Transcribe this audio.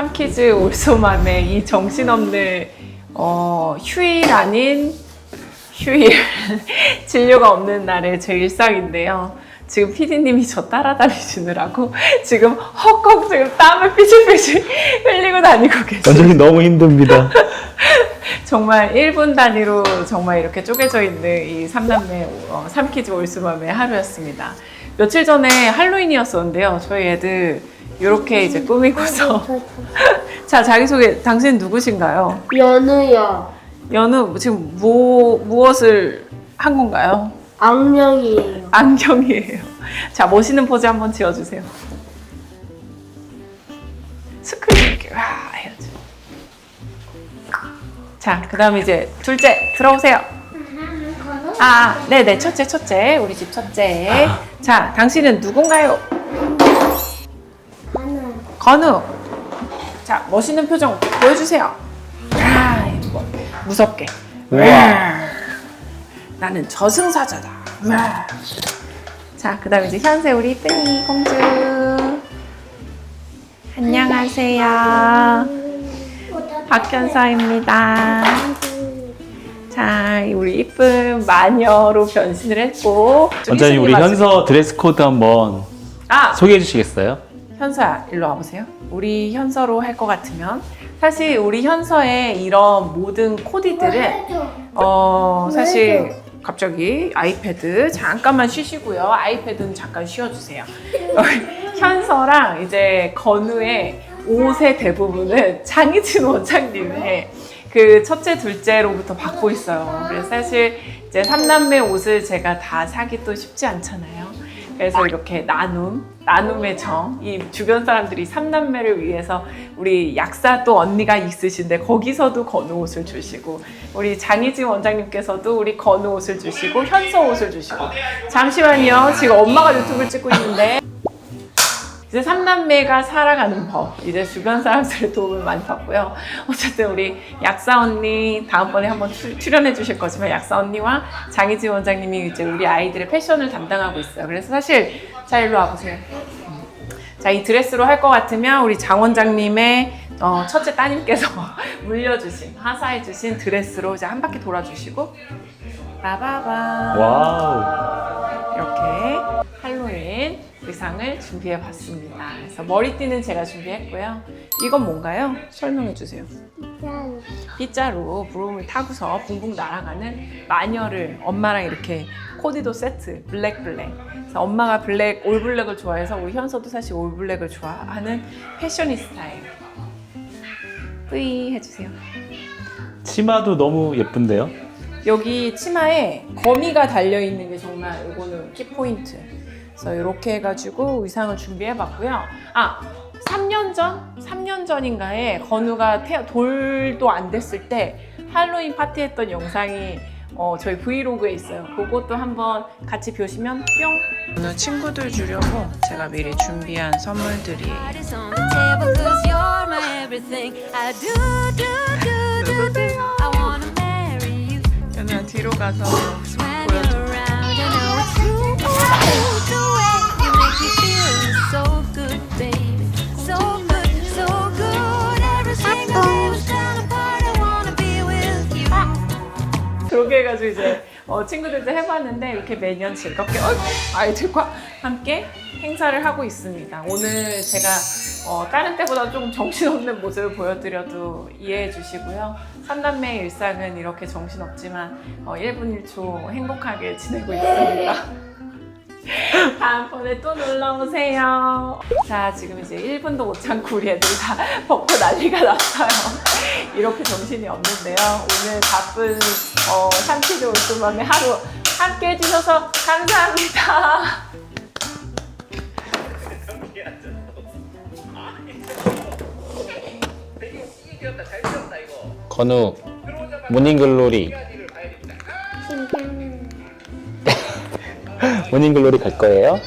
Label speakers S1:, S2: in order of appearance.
S1: 삼키즈 올소맘의 이 정신없는 어, 휴일 아닌 휴일 진료가 없는 날의 제 일상인데요. 지금 PD님이 저 따라다니시느라고 지금 헉헉 지금 땀을 삐질삐질 흘리고 다니고 계세요.
S2: 원장님 너무 힘듭니다.
S1: 정말 1분 단위로 정말 이렇게 쪼개져 있는 이 삼남매 어, 삼키즈 올스맘의 하루였습니다. 며칠 전에 할로윈이었었는데요. 저희 애들 이렇게 이제 꾸미고서 자 자기소개 당신 누구신가요?
S3: 연우요.
S1: 연우 지금 뭐 무엇을 한 건가요?
S3: 악령이에요.
S1: 안경이에요. 자 멋있는 포즈 한번 지어주세요. 스크린 이렇게 와 해야죠. 자 그다음 이제 둘째 들어오세요. 아, 네네, 첫째, 첫째, 우리 집 첫째. 자, 당신은 누군가요? 건우. 자, 멋있는 표정 보여주세요. 아, 뭐, 무섭게.
S2: 우와.
S1: 나는 저승사자다. 와. 자, 그 다음에 이제 현세 우리 이쁜이 공주. 안녕하세요. 박현서입니다. 자, 우리 이쁜 마녀로 변신을 했고.
S2: 원장님 우리 현서 드레스 코드 한번
S1: 아,
S2: 소개해 주시겠어요?
S1: 현서야, 일로 와보세요. 우리 현서로 할 것 같으면 사실 우리 현서의 이런 모든 코디들은 어 사실 갑자기 아이패드 잠깐만 쉬시고요. 아이패드는 잠깐 쉬어주세요. 현서랑 이제 건우의 옷의 대부분은 장희진 원장님의 그 첫째, 둘째로부터 받고 있어요. 그래서 사실 이제 삼남매 옷을 제가 다 사기 또 쉽지 않잖아요. 그래서 이렇게 나눔, 나눔의 정, 이 주변 사람들이 삼남매를 위해서 우리 약사 또 언니가 있으신데 거기서도 건우 옷을 주시고 우리 장희진 원장님께서도 우리 건우 옷을 주시고 현서 옷을 주시고 잠시만요. 지금 엄마가 유튜브를 찍고 있는데 이제 삼남매가 살아가는 법 이제 주변 사람들의 도움을 많이 받고요. 어쨌든 우리 약사 언니 다음번에 한번 출- 출연해 주실 거지만 약사 언니와 장희진 원장님이 이제 우리 아이들의 패션을 담당하고 있어요. 그래서 사실 자 일로 와보세요. 자 이 드레스로 할 것 같으면 우리 장 원장님의 어, 첫째 따님께서 물려주신 하사해주신 드레스로 이제 한 바퀴 돌아주시고 빠바바
S2: 와우.
S1: 이렇게 할로윈 의상을 준비해 봤습니다. 그래서 머리띠는 제가 준비했고요. 이건 뭔가요? 설명해 주세요. 빗자루 부름을 타고서 붕붕 날아가는 마녀를 엄마랑 이렇게 코디도 세트 블랙 블랙. 그래서 엄마가 블랙 올 블랙을 좋아해서 우리 현서도 사실 올 블랙을 좋아하는 패셔니스타예요. 뿌이 해주세요.
S2: 치마도 너무 예쁜데요?
S1: 여기 치마에 거미가 달려 있는 게 정말 이거는 키 포인트. 그래서 이렇게 해가지고 의상을 준비해봤고요. 아 3년 전, 3년 전인가에 건우가 태, 돌도 안 됐을 때 할로윈 파티했던 영상이 어, 저희 브이로그에 있어요. 그것도 한번 같이 보시면 뿅. 오늘 친구들 주려고 제가 미리 준비한 선물들이에요. 연우야 뒤로 가서 해가지고 이제 어, 친구들도 해봤는데 이렇게 매년 즐겁게 어, 아이들과 함께 행사를 하고 있습니다. 오늘 제가 어, 다른 때보다 좀 정신없는 모습을 보여드려도 이해해 주시고요. 삼남매의 일상은 이렇게 정신없지만 어, 1분 1초 행복하게 지내고 있습니다. 다음번에 또 놀러 오세요. 자, 지금 이제 1분도 못 참고 우리 애들 다 벗고 난리가 났어요. 이렇게 정신이 없는데요. 오늘 바쁜 어, 삼키즈 올드맘의 하루 함께 해주셔서 감사합니다.
S2: 건우 모닝글로리 모닝글로리 갈 거예요?